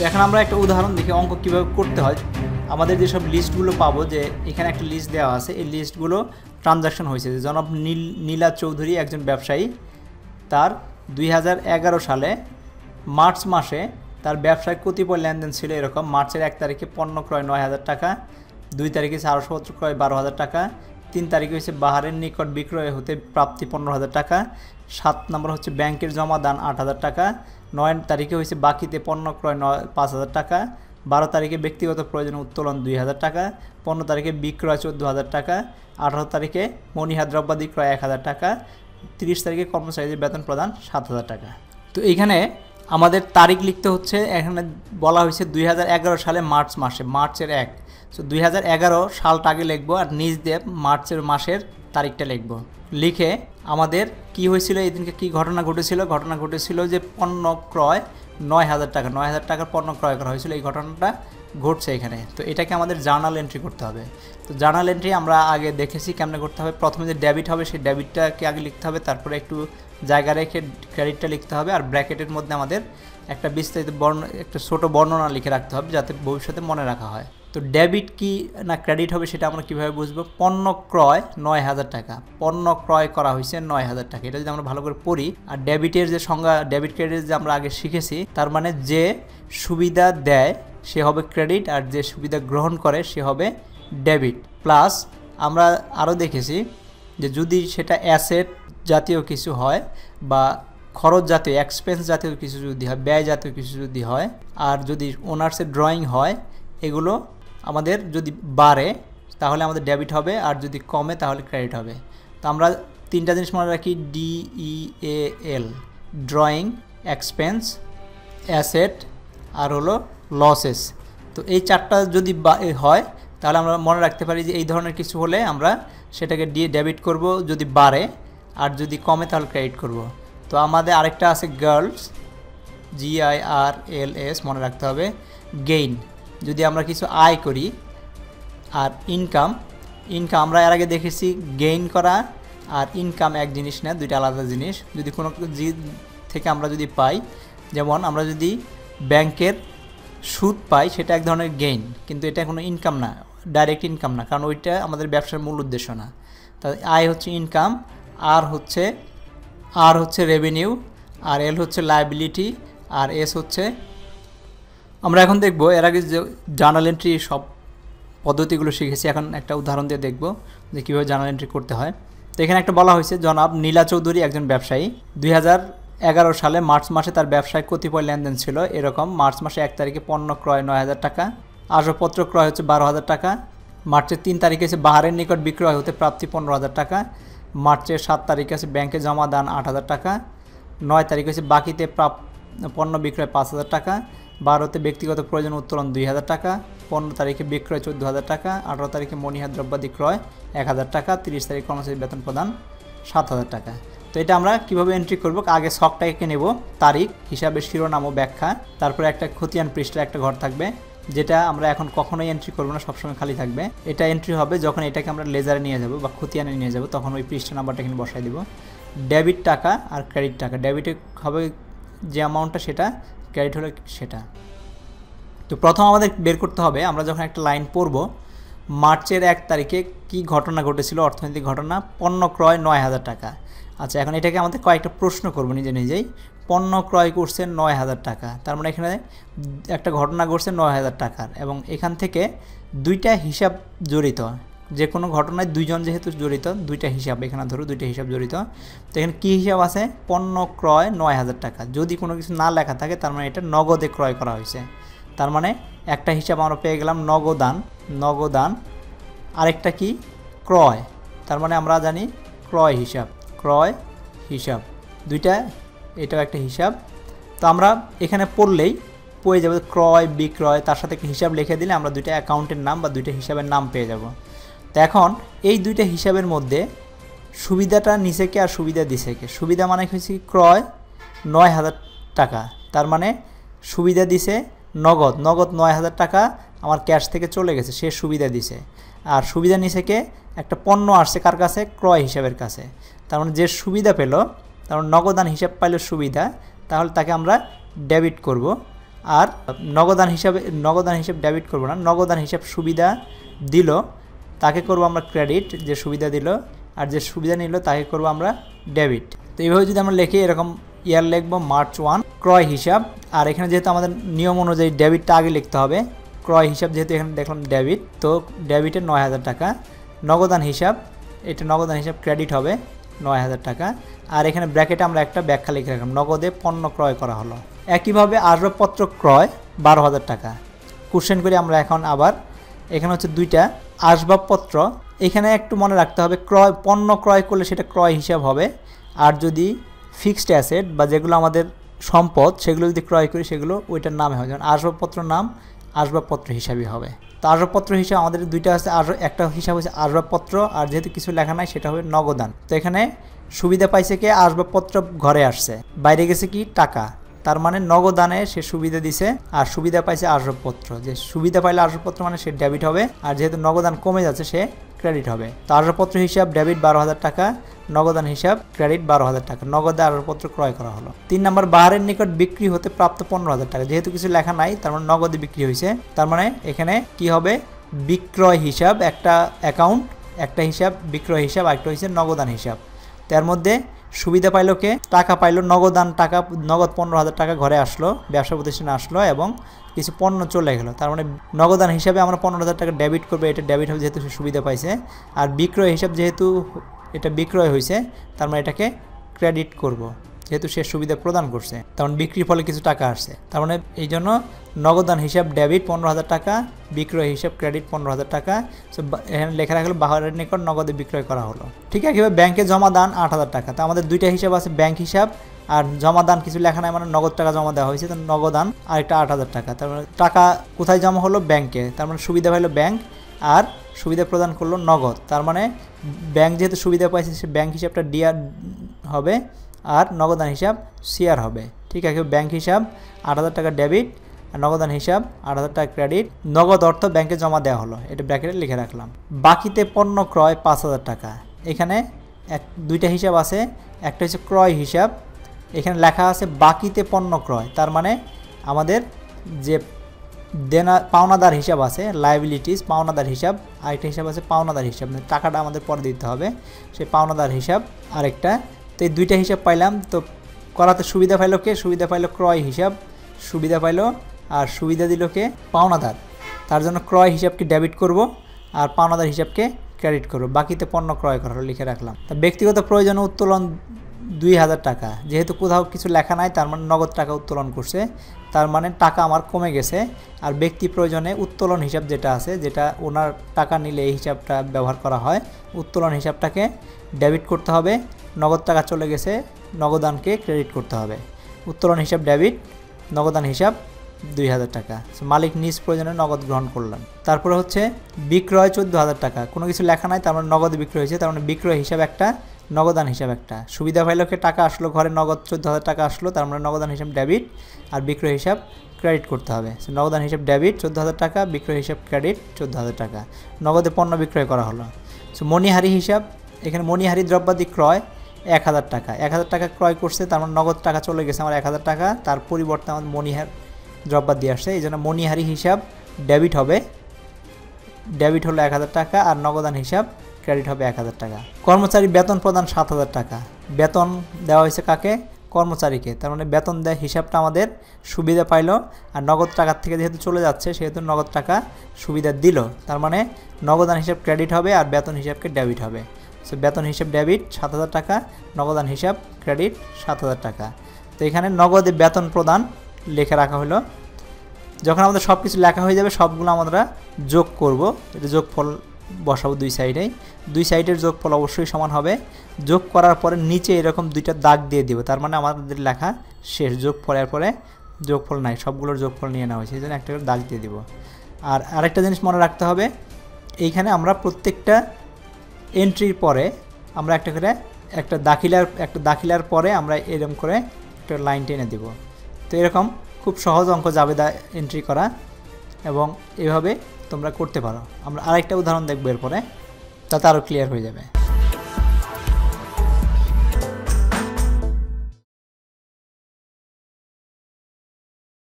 তো এখন আমরা একটা উদাহরণ দেখি, অঙ্ক কীভাবে করতে হয়। আমাদের যেসব লিস্টগুলো পাবো যে, এখানে একটা লিস্ট দেওয়া আছে, এই লিস্টগুলো ট্রানজাকশন হয়েছে। যে জনাব নীল, নীলা চৌধুরী একজন ব্যবসায়ী, তার দুই হাজার এগারো সালে মার্চ মাসে তার ব্যবসায় কতিপয় লেনদেন ছিল এরকম। মার্চের এক তারিখে পণ্য ক্রয় নয় হাজার টাকা, দুই তারিখে সারসপত্র ক্রয় বারো হাজার টাকা, তিন তারিখে হচ্ছে বাহারের নিকট বিক্রয় হতে প্রাপ্তি পনেরো হাজার টাকা, সাত নম্বর হচ্ছে ব্যাংকের জমা দান আট হাজার টাকা নয় তারিখে হয়েছে বাকিতে পণ্য ক্রয় নয়, পাঁচ হাজার টাকা। বারো তারিখে ব্যক্তিগত প্রয়োজনে উত্তোলন দুই হাজার টাকা। পনেরো তারিখে বিক্রয় চোদ্দ হাজার টাকা। আঠারো তারিখে দ্রব্যাদি ক্রয় এক হাজার টাকা। তিরিশ তারিখে কর্মচারীদের বেতন প্রদান সাত হাজার টাকা। তো এইখানে আমাদের তারিখ লিখতে হচ্ছে, এখানে বলা হয়েছে দুই হাজার এগারো সালে মার্চ মাসে, মার্চের এক। সো দুই হাজার এগারো সালটা আগে লিখব আর নিজ দেব মার্চের মাসের তারিখটা লিখব। লিখে আমাদের কি হয়েছিল? এই দিনকে কী ঘটনা ঘটেছিল? ঘটনা ঘটেছিল যে পণ্য ক্রয় নয় হাজার টাকা, নয় হাজার টাকার পণ্য ক্রয় করা হয়েছিল। এই ঘটনাটা ঘটছে এখানে। তো এটাকে আমাদের জার্নাল এন্ট্রি করতে হবে। তো জার্নাল এন্ট্রি আমরা আগে দেখেছি কেমনে করতে হবে। প্রথমে যে ডেবিট হবে, সেই ডেবিটটাকে আগে লিখতে হবে। তারপরে একটু জায়গা রেখে ক্রেডিটটা লিখতে হবে। আর ব্র্যাকেটের মধ্যে আমাদের একটা বিস্তারিত বর্ণ, একটা ছোটো বর্ণনা লিখে রাখতে হবে, যাতে ভবিষ্যতে মনে রাখা হয়। তো ডেবিট কি না ক্রেডিট হবে সেটা আমরা কীভাবে বুঝব? পণ্য ক্রয় নয় হাজার টাকা। পণ্য ক্রয় করা হয়েছে নয় হাজার টাকা। এটা যদি আমরা ভালো করে পড়ি, আর ডেবিটের যে সংজ্ঞা, ডেবিট ক্রেডিট যে আমরা আগে শিখেছি, তার মানে যে সুবিধা দেয় সে হবে ক্রেডিট, আর যে সুবিধা গ্রহণ করে সে হবে ডেবিট। প্লাস আমরা আরও দেখেছি যে যদি সেটা অ্যাসেট জাতীয় কিছু হয় বা খরচ জাতীয়, এক্সপেন্স জাতীয় কিছু যদি হয়, ব্যয় জাতীয় কিছু যদি হয়, আর যদি ওনার্সের ড্রয়িং হয়, এগুলো আমাদের যদি বাড়ে, তাহলে আমাদের ডেবিট হবে, আর যদি কমে, তাহলে ক্রেডিট হবে। তো আমরা তিনটা জিনিস মনে রাখি D A L drawing expense asset আর হলো লসেস তো এই চারটা যদি হয়, তাহলে আমরা মনে রাখতে পারি যে এই ধরনের কিছু হলে আমরা সেটাকে দিয়ে ডেবিট করব যদি বাড়ে, আর যদি কমে, তাহলে ক্রেডিট করব। তো আমাদের আরেকটা আছে girls G I R L S মনে রাখতে হবে গেইন যদি আমরা কিছু আয় করি আর ইনকাম ইনকাম আমরা এর আগে দেখেছি গেইন করা আর ইনকাম এক জিনিস না, দুইটা আলাদা জিনিস। যদি কোনো থেকে আমরা যদি পাই, যেমন আমরা যদি ব্যাংকের সুদ পাই, সেটা এক ধরনের গেইন কিন্তু এটা কোনো ইনকাম না ডাইরেক্ট ইনকাম না, কারণ ওইটা আমাদের ব্যবসার মূল উদ্দেশ্য না। তা আয় হচ্ছে ইনকাম আর হচ্ছে আর হচ্ছে রেভিনিউ আর এল হচ্ছে লাইবিলিটি আর এস হচ্ছে আমরা এখন দেখব, এর আগে যে জার্নাল এন্ট্রি সব পদ্ধতিগুলো শিখেছি, এখন একটা উদাহরণ দিয়ে দেখব যে কীভাবে জার্নাল এন্ট্রি করতে হয়। তো এখানে একটা বলা হয়েছে, জনাব নীলা চৌধুরী একজন ব্যবসায়ী। দুই এগারো সালে মার্চ মাসে তার ব্যবসায় কতিপয় লেনদেন ছিল, এরকম মার্চ মাসে এক তারিখে পণ্য ক্রয় নয় হাজার টাকা, আসবাবপত্র ক্রয় হচ্ছে বারো হাজার টাকা, মার্চের তিন তারিখে এসে বাহারের নিকট বিক্রয় হতে প্রাপ্তি পনেরো হাজার টাকা, মার্চের সাত তারিখে আছে ব্যাংকে জমা দান আট হাজার টাকা, নয় তারিখে হচ্ছে বাকিতে প্রাপ পণ্য বিক্রয় পাঁচ হাজার টাকা বারোতে ব্যক্তিগত প্রয়োজন উত্তোলন দুই হাজার টাকা, পনেরো তারিখে বিক্রয় চোদ্দ হাজার টাকা, আঠারো তারিখে মনিহা দ্রব্যাদি ক্রয় এক হাজার টাকা, তিরিশ তারিখ কর্মচারী বেতন প্রদান সাত হাজার টাকা। তো এটা আমরা কীভাবে এন্ট্রি করব? আগে শখটাকে নেব, তারিখ হিসাবে শিরোনাম ও ব্যাখ্যা, তারপরে একটা খতিয়ান পৃষ্ঠার একটা ঘর থাকবে, যেটা আমরা এখন কখনোই এন্ট্রি করব না, সবসময় খালি থাকবে। এটা এন্ট্রি হবে যখন এটাকে আমরা লেজারে নিয়ে যাব বা খতিয়ানে নিয়ে যাব, তখন ওই পৃষ্ঠা নাম্বারটা এখানে বসাই দিব। ডেবিট টাকা আর ক্রেডিট টাকা। ডেবিটে হবে যে অ্যামাউন্টটা সেটা ক্রেডিট হলে সেটা। তো প্রথম আমাদের বের করতে হবে, আমরা যখন একটা লাইন পড়ব, মার্চের এক তারিখে কি ঘটনা ঘটেছিল, অর্থনৈতিক ঘটনা, পণ্য ক্রয় নয় হাজার টাকা। আচ্ছা এখন এটাকে আমাদের কয়েকটা প্রশ্ন করব নিজে নিজেই। পণ্য ক্রয় করছে নয় হাজার টাকা, তার মানে এখানে একটা ঘটনা ঘটছে নয় হাজার টাকার, এবং এখান থেকে দুইটা হিসাব জড়িত। যে কোনো ঘটনায় দুইজন যেহেতু জড়িত, দুইটা হিসাব এখানে ধরো, দুইটা হিসাব জড়িত, তো এখানে কী হিসাব আছে? পণ্য ক্রয় নয় হাজার টাকা। যদি কোনো কিছু না লেখা থাকে, তার মানে এটা নগদে ক্রয় করা হয়েছে। তার মানে একটা হিসাব আমরা পেয়ে গেলাম নগদান। নগদান আরেকটা কি? ক্রয়। তার মানে আমরা জানি ক্রয় হিসাব। ক্রয় হিসাব। দুইটা, এটাও একটা হিসাব। তো আমরা এখানে পড়লেই পড়ে যাবে ক্রয়, বিক্রয়, তার সাথে একটা হিসাব লিখে দিলে আমরা দুইটা অ্যাকাউন্টের নাম বা দুইটা হিসাবের নাম পেয়ে যাব। তো এখন এই দুইটা হিসাবের মধ্যে সুবিধাটা নিচে কে আর সুবিধা দিছে কে? সুবিধা মানে হচ্ছে ক্রয় নয় হাজার টাকা। তার মানে সুবিধা দিছে নগদ। নগদ নয় হাজার টাকা আমার ক্যাশ থেকে চলে গেছে, সে সুবিধা দিছে। আর সুবিধা নিচে কে? একটা পণ্য আসছে কার কাছে? ক্রয় হিসাবের কাছে। তার মানে যে সুবিধা পেল, তার মানে নগদান হিসাব পাইল সুবিধা, তাহলে তাকে আমরা ডেবিট করব। আর নগদান হিসাবে, নগদান হিসাব ডেবিট করব না, নগদান হিসাব সুবিধা দিল। তাকে করব আমরা ক্রেডিট, যে সুবিধা দিল, আর যে সুবিধা নিল তাকে করব আমরা ডেবিট। তো এইভাবে যদি আমরা লিখি, এরকম ইয়ার লিখব, মার্চ ওয়ান, ক্রয় হিসাব। আর এখানে যেহেতু আমাদের নিয়ম অনুযায়ী ডেবিটটা আগে লিখতে হবে, ক্রয় হিসাব যেহেতু এখানে দেখলাম ডেবিট, তো ডেবিটের নয় হাজার টাকা। নগদান হিসাব, এটা নগদান হিসাব ক্রেডিট হবে, নয় হাজার টাকা। আর এখানে ব্র্যাকেটে আমরা একটা ব্যাখ্যা লিখে রাখলাম, নগদে পণ্য ক্রয় করা হলো। একইভাবে আসবাবপত্র ক্রয়, বারো হাজার টাকা। কোশ্চেন করি আমরা এখন আবার, এখানে হচ্ছে দুইটা। আসবাবপত্র, এখানে একটু মনে রাখতে হবে, ক্রয়, পণ্য ক্রয় করলে সেটা ক্রয় হিসাব হবে। আর যদি ফিক্সড অ্যাসেট বা যেগুলো আমাদের সম্পদ, সেগুলো যদি ক্রয় করি, সেগুলো ওইটার নামে হবে। যেমন আসবাবপত্র নাম, আসবাবপত্র হিসাবই হবে। তো আসবাবপত্র হিসাবে আমাদের দুইটা আছে, আর একটা হিসাব হচ্ছে আসবাবপত্র, আর যেহেতু কিছু লেখা নাই, সেটা হবে নগদান। তো এখানে সুবিধা পাইছে কে? আসবাবপত্র ঘরে আসছে। বাইরে গেছে কি? টাকা। তার মানে নগদানে সে সুবিধা দিছে আর সুবিধা পাইছে আসবপত্র যে সুবিধা পাইলে আসবপত্র মানে সে ডেবিট হবে আর যেহেতু নগদান কমে যাচ্ছে, সে ক্রেডিট হবে। তো আসবপত্র হিসাব ডেবিট বারো হাজার টাকা, নগদান হিসাব ক্রেডিট বারো হাজার টাকা। নগদে আসবপত্র ক্রয় করা হলো। তিন নম্বর, বাহারের নিকট বিক্রি হতে প্রাপ্ত পনেরো হাজার টাকা। যেহেতু কিছু লেখা নাই, তার মানে নগদে বিক্রি হয়েছে। তার মানে এখানে কি হবে? বিক্রয় হিসাব, একটা অ্যাকাউন্ট একটা হিসাব, বিক্রয় হিসাব, আরেকটা হচ্ছে নগদান হিসাব। তার মধ্যে সুবিধা পাইলো কে? টাকা পাইলো নগদান টাকা, নগদ পনেরো হাজার টাকা ঘরে আসলো, ব্যবসা প্রতিষ্ঠানে আসলো এবং কিছু পণ্য চলে গেলো। তার মানে নগদান হিসাবে আমরা পনেরো হাজার টাকা ডেবিট করব, এটা ডেবিট হবে যেহেতু সুবিধা পাইছে। আর বিক্রয় হিসাব যেহেতু এটা বিক্রয় হয়েছে তার মানে এটাকে ক্রেডিট করব। যেহেতু সে সুবিধা প্রদান করছে, তখন বিক্রির ফলে কিছু টাকা আসছে। তার মানে এই জন্য নগদান হিসাব ডেবিট পনেরো হাজার টাকা, বিক্রয় হিসাব ক্রেডিট পনেরো হাজার টাকা। সো এখানে লেখা রাখল, বাহারের নিকট নগদে বিক্রয় করা হলো। ঠিক আছে এবার ব্যাংকে জমা দান আট হাজার টাকা। তো আমাদের দুইটা হিসাব আছে, ব্যাংক হিসাব আর জমা দান, কিছু লেখা নাই মানে নগদ টাকা জমা দেওয়া হয়েছে, তো নগদান আরেকটা আট হাজার টাকা। তার মানে টাকা কোথায় জমা হলো? ব্যাংকে। তার মানে সুবিধা পাইলো ব্যাংক আর সুবিধা প্রদান করল নগদ। তার মানে ব্যাংক যেহেতু সুবিধা পাইছে, সে ব্যাংক হিসাবটা ডিআর হবে আর নগদান হিসাব সিআর হবে। ঠিক আছে ব্যাংক হিসাব আট হাজার টাকা ডেবিট আর নগদান হিসাব আট হাজার টাকা ক্রেডিট নগদ অর্থ ব্যাংকে জমা দেওয়া হলো, এটা ব্র্যাকেটে লিখে রাখলাম। বাকিতে পণ্য ক্রয় পাঁচ হাজার টাকা। এখানে এক, দুইটা হিসাব আছে, একটা হচ্ছে ক্রয় হিসাব। এখানে লেখা আছে বাকিতে পণ্য ক্রয়, তার মানে আমাদের যে দেনা, পাওনাদার হিসাব আছে লাইবিলিটিস পাওনাদার হিসাব, আরেকটা হিসাব আছে পাওনাদার হিসাব মানে টাকাটা আমাদের পরে দিতে হবে। সেই পাওনাদার হিসাব আরেকটা তো এই দুইটা হিসাব পাইলাম। তো করাতে সুবিধা পাইলো কে? সুবিধা পাইলো ক্রয় হিসাব। সুবিধা পাইলো আর সুবিধা দিল কে? পাওনাদার। তার জন্য ক্রয় হিসাবকে ডেবিট করব আর পাওনাদার হিসাবকে ক্রেডিট করব। বাকিতে পণ্য ক্রয় করার লিখে রাখলাম। তা ব্যক্তিগত প্রয়োজনে উত্তোলন দুই হাজার টাকা। যেহেতু কোথাও কিছু লেখা নাই, তার মানে নগদ টাকা উত্তোলন করছে। তার মানে টাকা আমার কমে গেছে আর ব্যক্তি প্রয়োজনে উত্তোলন হিসাব যেটা আছে, যেটা ওনার টাকা নিলে এই হিসাবটা ব্যবহার করা হয়, উত্তোলন হিসাবটাকে ডেবিট করতে হবে। নগদ টাকা চলে গেছে, নগদানকে ক্রেডিট করতে হবে। উত্তোলন হিসাব ডেবিট নগদান হিসাব দুই হাজার টাকা। মালিক নিজ প্রয়োজনে নগদ গ্রহণ করলেন। তারপরে হচ্ছে বিক্রয় চোদ্দ হাজার টাকা। কোনো কিছু লেখা নাই, তার মানে নগদ বিক্রয় হয়েছে, তার মানে বিক্রয় হিসাব একটা, নগদান হিসাব একটা। সুবিধা পাইলকে টাকা আসলো, ঘরে নগদ চোদ্দ হাজার টাকা আসলো, তার মানে নগদান হিসাব ডেবিট আর বিক্রয় হিসাব ক্রেডিট করতে হবে। নগদান হিসাব ডেবিট চোদ্দ হাজার টাকা, বিক্রয় হিসাব ক্রেডিট চোদ্দ হাজার টাকা। নগদে পণ্য বিক্রয় করা হলো। সো মণিহারি হিসাব, এখানে মণিহারি দ্রব্যাদি ক্রয় এক হাজার টাকা। এক হাজার টাকা ক্রয় করছে, তার মানে নগদ টাকা চলে গেছে আমার এক হাজার টাকা। তার পরিবর্তে আমাদের মণিহার দ্রব্যাদ দিয়ে আসছে। এই জন্য মণিহারি হিসাব ডেবিট হবে। ডেবিট হলো এক হাজার টাকা আর নগদান হিসাব ক্রেডিট হবে এক হাজার টাকা। কর্মচারী বেতন প্রদান সাত হাজার টাকা। বেতন দেওয়া হয়েছে কাকে? কর্মচারীকে। তার মানে বেতন দেয় হিসাবটা আমাদের সুবিধা পাইলো আর নগদ টাকার থেকে যেহেতু চলে যাচ্ছে, সেহেতু নগদ টাকা সুবিধা দিল। তার মানে নগদান হিসাব ক্রেডিট হবে আর বেতন হিসাবকে ডেবিট হবে। সো বেতন হিসাব ডেবিট সাত হাজার টাকা নগদান হিসাব ক্রেডিট সাত হাজার টাকা। তো এখানে নগদে বেতন প্রদান লেখা রাখা হলো। যখন আমাদের সব কিছু লেখা হয়ে যাবে, সবগুলো আমরা যোগ করব। এটা যোগফল বসাবো দুই সাইডেই দুই সাইডের যোগফল অবশ্যই সমান হবে। যোগ করার পরে নিচে এরকম দুইটা দাগ দিয়ে দিব। তার মানে আমাদের লেখা শেষ। যোগ যোগফলের পরে যোগফল নাই। সবগুলোর যোগফল নিয়ে নেওয়া হয়েছে। এই জন্য একটা দাগ দিয়ে দিব। আর আরেকটা জিনিস মনে রাখতে হবে, এইখানে আমরা প্রত্যেকটা এন্ট্রির পরে আমরা একটা করে, একটা দাখিলার একটা দাখিলার পরে আমরা এরকম করে একটা লাইন টেনে দেব। তো এরকম খুব সহজ অঙ্ক জাবেদা এন্ট্রি করা এবং এভাবে তোমরা করতে পারো। আমরা আরেকটা উদাহরণ দেখব এরপরে, তাতে আরও ক্লিয়ার হয়ে যাবে।